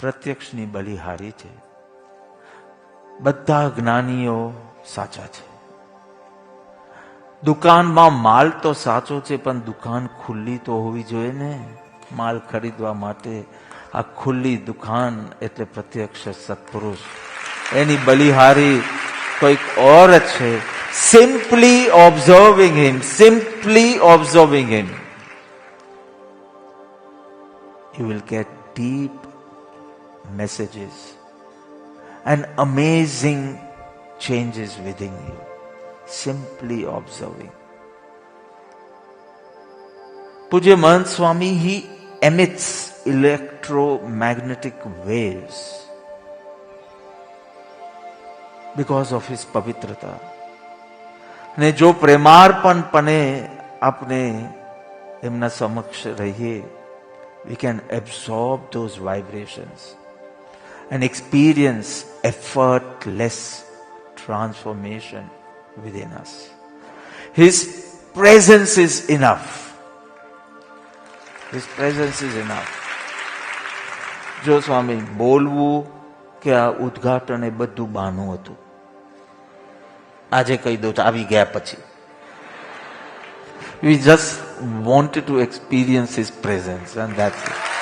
પ્રત્યક્ષની બલિહારી છે બધા જ્ઞાનીઓ સાચા છે દુકાનમાં માલ તો સાચો છે પણ દુકાન ખુલ્લી તો હોવી જોઈએ ને માલ ખરીદવા માટે આ ખુલ્લી દુકાન એટલે પ્રત્યક્ષ સત્પુરુષ એની બલિહારી કોઈક ઓર છે simply observing him simply observing him you will get deep messages and amazing changes within you. Simply observing. puja man Swami, he emits electromagnetic waves because of his pavitrata. ને જો પ્રેમાર્પણપણે આપણે એમના સમક્ષ રહીએ we can absorb those vibrations and experience effortless transformation within us. His presence is enough. His presence is enough. જો સ્વામી બોલવું કે આ ઉદઘાટન એ બધું બાનું હતું આજે કહી દઉં આવી ગયા પછી we just wanted to experience his presence and that's it